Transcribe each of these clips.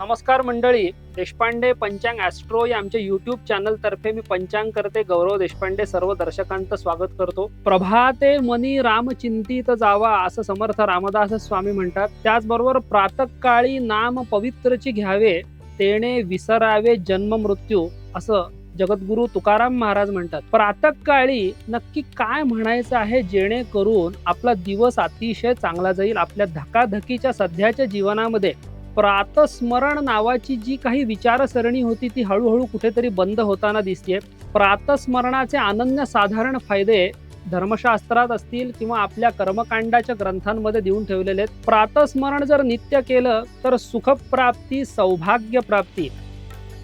नमस्कार मंडळी देशपांडे पंचांग ॲस्ट्रो या आमच्या युट्यूब चॅनल तर्फे मी पंचांग करते गौरव देशपांडे सर्व दर्शकांचं स्वागत करतो. प्रभाते मनी राम चिंतित जावा असं समर्थ रामदास स्वामी म्हणतात. त्याचबरोबर प्रातकाळी नाम पवित्रची घ्यावे तेणे विसरावे जन्म मृत्यू असं जगद्गुरु तुकाराम महाराज म्हणतात. प्रातकाळी नक्की काय म्हणायचं आहे जेणेकरून आपला दिवस अतिशय चांगला जाईल आपल्या धकाधकीच्या सध्याच्या जीवनामध्ये. प्रातस्मरण नावाची जी काही विचारसरणी होती ती हळूहळू कुठेतरी बंद होताना दिसते प्रातस्मरणाचे अनन्य साधारण फायदे धर्मशास्त्रात असतील किंवा आपल्या कर्मकांडाच्या ग्रंथांमध्ये देऊन ठेवलेले आहेत. प्रातस्मरण जर नित्य केलं तर सुखप्राप्ती सौभाग्यप्राप्ती आरोग्यप्राप्ती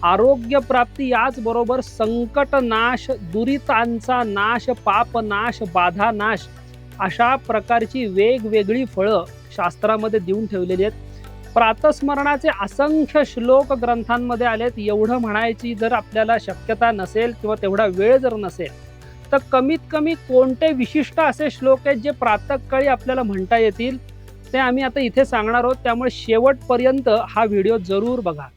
आरोग्य प्राप्ती याचबरोबर संकट नाश दुरितांचा नाश पाप नाश बाधा नाश अशा प्रकारची वेगवेगळी फळं शास्त्रामध्ये देऊन ठेवलेली आहेत. प्रातस्मरणाचे असंख्य श्लोक ग्रंथांमध्ये आलेत. एवढं म्हणायची जर आपल्याला शक्यता नसेल किंवा तेवढा वेळ जर नसेल तर कमीत कमी कोणते विशिष्ट असे श्लोक आहेत जे प्रातःकाळी आपल्याला म्हणता येतील ते आम्ही आता इथे सांगणार आहोत. त्यामुळे शेवटपर्यंत हा व्हिडिओ जरूर बघा.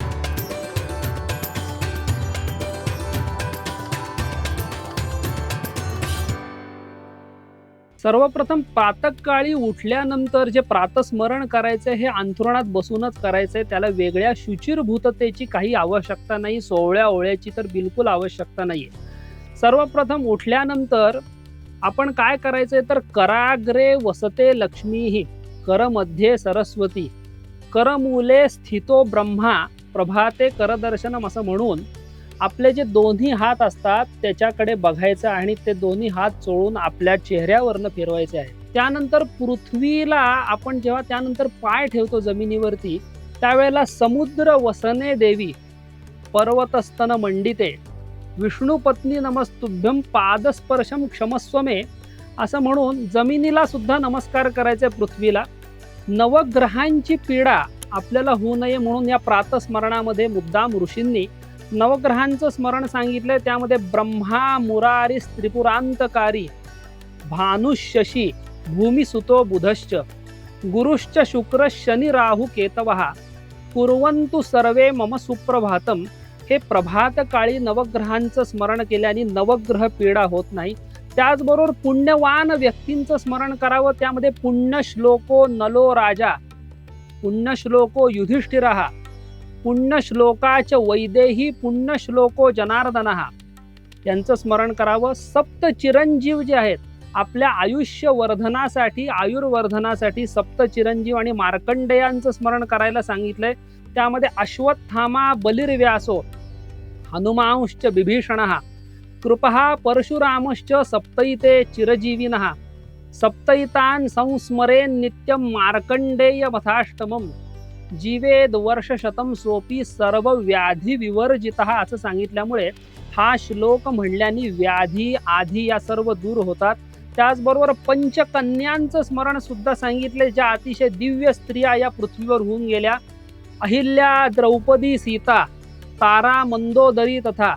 सर्वप्रथम प्रातःकाळी उठल्यानंतर जे प्रातस्मरण करायचं हे अंथरुणात बसूनच करायचंय त्याला वेगळ्या शुचिरभूततेची काही आवश्यकता नाही सोहळ्या ओळ्याची तर बिलकुल आवश्यकता नाही सर्वप्रथम उठल्यानंतर आपण काय करायचंय तर कराग्रे वसते लक्ष्मी करमध्ये सरस्वती करमूले स्थितो ब्रह्मा प्रभाते करदर्शनम असं म्हणून आपले जे दोन्ही हात असतात त्याच्याकडे बघायचं आणि ते दोन्ही हात चोळून आपल्या चेहऱ्यावरनं फिरवायचे आहे त्यानंतर पृथ्वीला आपण जेव्हा त्यानंतर पाय ठेवतो जमिनीवरती त्यावेळेला समुद्र वसने देवी पर्वतस्तन मंडिते विष्णुपत्नी नमस्तुभ्यम पादस्पर्शम क्षमस्वमे असं म्हणून जमिनीला सुद्धा नमस्कार करायचे पृथ्वीला. नवग्रहांची पीडा आपल्याला होऊ नये म्हणून या प्रातस्मरणामध्ये मुद्दाम ऋषींनी नवग्रहांचं स्मरण सांगितलंय. त्यामध्ये ब्रह्मा मुरारी त्रिपुरांतकारी भानुशशी भूमिसुतो बुधश्च गुरुश्च शुक्र शनी राहू केतवहा कुर्वंतु सर्वे मम सुप्रभातम. हे प्रभातकाळी नवग्रहांचं स्मरण केल्याने नवग्रह पीडा होत नाही. त्याचबरोबर पुण्यवान व्यक्तींचं स्मरण करावं. त्यामध्ये पुण्यश्लोको नलो राजा पुण्यश्लोको युधिष्ठिरहा पुण्यश्लोकाच वैदेही पुण्यश्लोको जनार्दन. यांचं स्मरण करावं. सप्त चिरंजीव जे आहेत आपल्या आयुष्य वर्धनासाठी आयुर्वर्धनासाठी सप्त चिरंजीव आणि मार्कंडेयांचं स्मरण करायला सांगितलंय. त्यामध्ये अश्वत्थामा बलिर्व्यासो हनुमांश्च बिभीषण कृपहा परशुरामश्च सप्तैते चिरजीविन सप्तैतान संस्मरेन नित्यम मार्कंडेय मथाष्टमम जीवेद वर्षशतम सोपी सर्व व्याधी विवर्जित असं सांगितल्यामुळे हा श्लोक म्हणल्याने व्याधी आधी या सर्व दूर होतात. त्याचबरोबर पंचकन्यांचं स्मरण सुद्धा सांगितले ज्या अतिशय दिव्य स्त्रिया या पृथ्वीवर होऊन गेल्या. अहिल्या द्रौपदी सीता तारा मंदोदरी तथा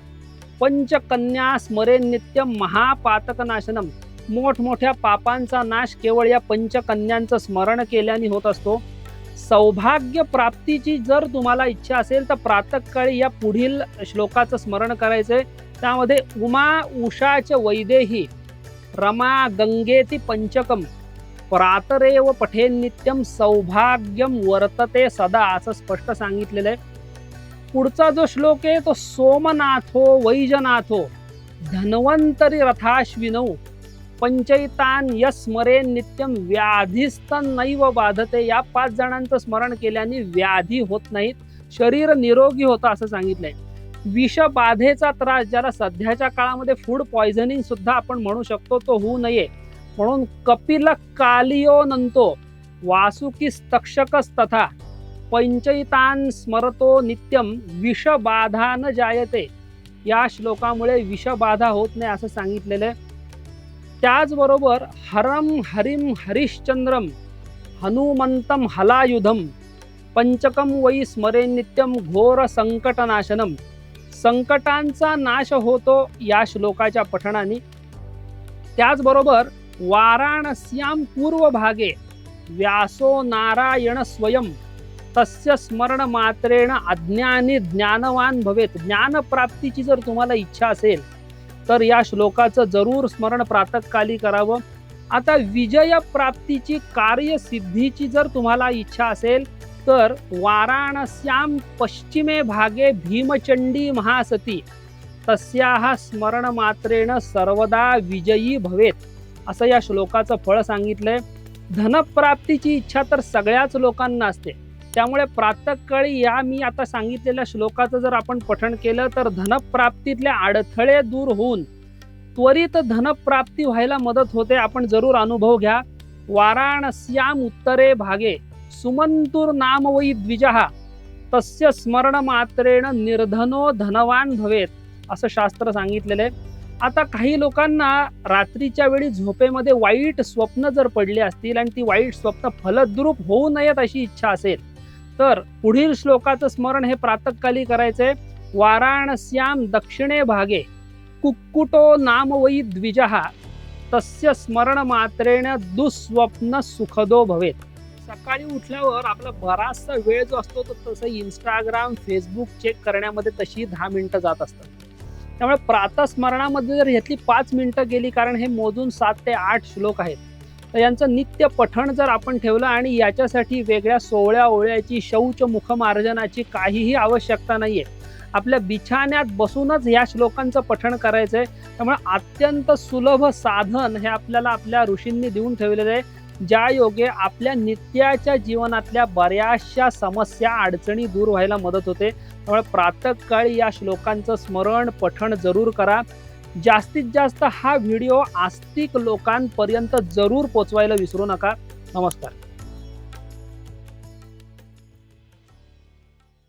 पंचकन्या स्मरे नित्य महापातकनाशनम. मोठमोठ्या पापांचा नाश केवळ या पंचकन्यांचं स्मरण केल्याने होत असतो. सौभाग्य प्राप्तीची जर तुम्हाला इच्छा असेल तर प्रातःकाळी या पुढील श्लोकाचं स्मरण करायचंय. त्यामध्ये उमा उषाच वैदेही रमा गंगेती पंचकम प्रातरेव पठेन नित्यम सौभाग्यम वर्तते सदा असं स्पष्ट सांगितलेलं आहे. पुढचा जो श्लोक आहे तो सोमनाथो वैजनाथो धन्वंतरी रथाश्विनौ पंचैतान यस्मरे नित्यम व्याधीस्तन नैव बाधते. या पाच जणांचं स्मरण केल्याने व्याधी होत नाहीत. शरीर निरोगी होतं असं सांगितलंय. विषबाधेचा त्रास ज्याला सध्याच्या काळामध्ये फूड पॉयझनिंग सुद्धा आपण म्हणू शकतो तो होऊ नये. म्हणून कपिल कालियो नंतो वासुकीस तक्षकस तथा पंचैतान स्मरतो नित्यम विषबाधा न जायते. या श्लोकामुळे विषबाधा होत नाही असं सांगितलेलं आहे. त्याचबरोबर हरम हरिम हरिश्चंद्रम हनुमंतम हलायुधम पंचकम वै स्मरे नित्यम घोर संकटनाशनम. संकटांचा नाश होतो या श्लोकाच्या पठणाने. त्याचबरोबर वाराणस्याम पूर्व भागे व्यासो नारायण स्वयं तस्य स्मरण मात्रेण अज्ञानी ज्ञानवान भवेत. ज्ञानप्राप्तीची जर तुम्हाला इच्छा असेल तर या श्लोकाचं जरूर स्मरण प्रातकाली करावं. आता विजय प्राप्तीची कार्यसिद्धीची जर तुम्हाला इच्छा असेल तर वाराणस्याम पश्चिमे भागे भीमचंडी महासती. तस्या स्मरण मात्रेनं सर्वदा विजयी भवेत असं या श्लोकाचं फळ सांगितलंय. धनप्राप्तीची इच्छा तर सगळ्याच लोकांना असते. त्यामुळे प्रातःकाळी या मी आता सांगितलेल्या श्लोकाचं जर आपण पठण केलं तर धनप्राप्तीतले अडथळे दूर होऊन त्वरित धनप्राप्ती व्हायला मदत होते. आपण जरूर अनुभव घ्या. वाराणस्याम उत्तरे भागे. सुमंतुर नाम वै द्विजहा तस्य स्मरण मात्रेण निर्धनो धनवान भवेत असं शास्त्र सांगितलेलं आहे. आता काही लोकांना रात्रीच्या वेळी झोपेमध्ये वाईट स्वप्न जर पडली असतील आणि ती वाईट स्वप्न फलद्रूप होऊ नयेत अशी इच्छा असेल तर पुढील श्लोकाचं स्मरण हे प्रातकाली करायचंय. वाराणस्याम दक्षिणे भागे कुक्कुटो नाम वै द्विजहा तस्य स्मरण मात्रेण दुःस्वप्न सुखदो भवेत. सकाळी उठल्यावर आपला बराचसा वेळ जो असतो तो तसं इंस्टाग्राम फेसबुक चेक करण्यामध्ये तशी दहा मिनिटं जात असतात. त्यामुळे प्रातस्मरणामध्ये जर ह्यातली पाच मिनिटं गेली कारण हे मोजून सात ते आठ श्लोक आहेत. तर यांचं नित्य पठण जर आपण ठेवलं आणि याच्यासाठी वेगळ्या सोहळ्या ओळ्याची शौच मुखमार्जनाची काहीही आवश्यकता नाही आहे आपल्या बिछाण्यात बसूनच या श्लोकांचं पठण करायचं आहे त्यामुळे अत्यंत सुलभ साधन हे आपल्याला आपल्या ऋषींनी देऊन ठेवलेलं आहे. ज्या योगे आपल्या नित्याच्या जीवनातल्या बऱ्याचशा समस्या अडचणी दूर व्हायला मदत होते. त्यामुळे प्रातःकाळी या श्लोकांचं स्मरण पठण जरूर करा. जास्तीत जास्त हा व्हिडिओ आस्तिक लोकांपर्यंत जरूर पोचवायला विसरू नका. नमस्कार.